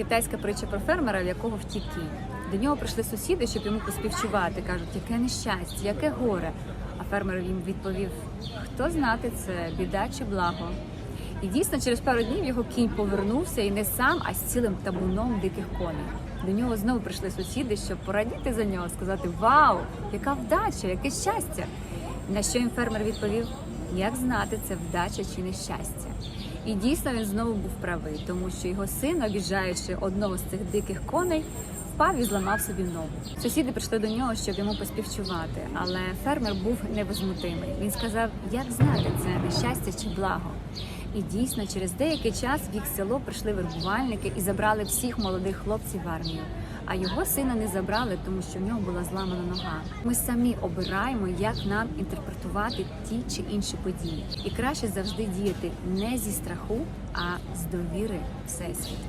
китайська притча про фермера, в якого втік кінь. До нього прийшли сусіди, щоб йому поспівчувати. кажуть, яке нещастя, яке горе. А фермер їм відповів: хто знати це, біда чи благо. І дійсно, через пару днів його кінь повернувся і не сам, а з цілим табуном диких коней. До нього знову прийшли сусіди, щоб порадіти за нього, сказати Вау, яка вдача, яке щастя! На що їм фермер відповів: як знати, це вдача чи нещастя? І дійсно він знову був правий, тому що його син, обіжаючи одного з цих диких коней, впав і зламав собі ногу. Сусіди прийшли до нього, щоб йому поспівчувати, але фермер був невозмутимий. Він сказав, як знати це нещастя чи благо. І дійсно, через деякий час в їх село прийшли вербувальники і забрали всіх молодих хлопців в армію. А його сина не забрали, тому що в нього була зламана нога. Ми самі обираємо, як нам інтерпретувати ті чи інші події. І краще завжди діяти не зі страху, а з довіри Всесвіту.